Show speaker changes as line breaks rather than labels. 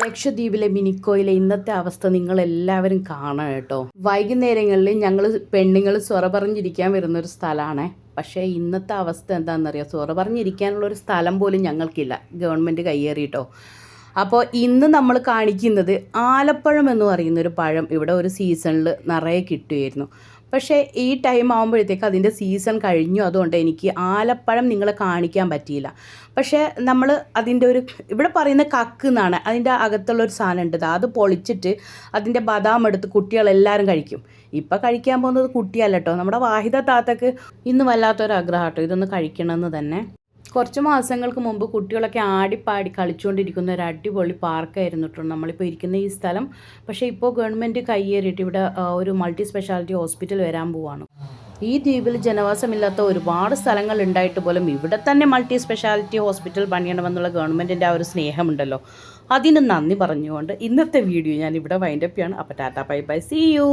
ലക്ഷദ്വീപിലെ മിനിക്കോയിലെ ഇന്നത്തെ അവസ്ഥ നിങ്ങൾ എല്ലാവരും കാണണം കേട്ടോ. വൈകുന്നേരങ്ങളിൽ ഞങ്ങൾ പെണ്ണുങ്ങൾ സ്വറ പറഞ്ഞിരിക്കാൻ വരുന്നൊരു സ്ഥലമാണ്. പക്ഷേ ഇന്നത്തെ അവസ്ഥ എന്താണെന്നറിയാം? സ്വറ പറഞ്ഞിരിക്കാനുള്ള ഒരു സ്ഥലം പോലും ഞങ്ങൾക്കില്ല. ഗവൺമെന്റ് കയ്യേറിയിട്ടോ. അപ്പോൾ ഇന്ന് നമ്മൾ കാണിക്കുന്നത് ആലപ്പഴം എന്ന് പറയുന്ന ഒരു പഴം ഇവിടെ ഒരു സീസണിൽ നിറയെ കിട്ടുമായിരുന്നു പക്ഷേ ഈ ടൈം ആകുമ്പോഴത്തേക്ക് അതിന്റെ സീസൺ കഴിഞ്ഞു. അതുകൊണ്ട് എനിക്ക് ആലപ്പഴം നിങ്ങളെ കാണിക്കാൻ പറ്റിയില്ല. പക്ഷേ നമ്മൾ അതിന്റെ ഒരു ഇവിടെ പറയുന്ന കക്ക് എന്നാണ്. അതിന്റെ അകത്തുള്ള ഒരു സാധനം ഉണ്ട് അത് പൊളിച്ചിട്ട് അതിന്റെ ബദാം എടുത്ത് കുട്ടികളെല്ലാവരും കഴിക്കും. ഇപ്പം കഴിക്കാൻ പോകുന്നത് കുട്ടിയല്ല കേട്ടോ. നമ്മുടെ വാഹിദ താത്തക്ക് ഇന്ന് വല്ലാത്തൊരു ആഗ്രഹം കേട്ടോ ഇതൊന്ന് കഴിക്കണമെന്ന് തന്നെ. കുറച്ച് മാസങ്ങൾക്ക് മുമ്പ് കുട്ടികളൊക്കെ ആടിപ്പാടി കളിച്ചുകൊണ്ടിരിക്കുന്ന ഒരു അടിപൊളി പാർക്കായിരുന്നു കേട്ടോ. നമ്മളിപ്പോൾ ഇരിക്കുന്ന ഈ സ്ഥലം. പക്ഷേ ഇപ്പോൾ ഗവൺമെന്റ് കയ്യേറിയിട്ട് ഇവിടെ ഒരു മൾട്ടി സ്പെഷ്യാലിറ്റി ഹോസ്പിറ്റൽ വരാൻ പോവാണ്. ഈ ദ്വീപിൽ ജനവാസമില്ലാത്ത ഒരുപാട് സ്ഥലങ്ങൾ ഉണ്ടായിട്ട് പോലും ഇവിടെ തന്നെ മൾട്ടി സ്പെഷ്യാലിറ്റി ഹോസ്പിറ്റൽ പണിയണമെന്നുള്ള ഗവൺമെന്റിന്റെ ആ ഒരു സ്നേഹമുണ്ടല്ലോ. അതിന് നന്ദി പറഞ്ഞുകൊണ്ട് ഇന്നത്തെ വീഡിയോ ഞാൻ ഇവിടെ വൈൻഡപ്പ് ചെയ്യാണ്. അപ്പോൾ tata bye bye see you.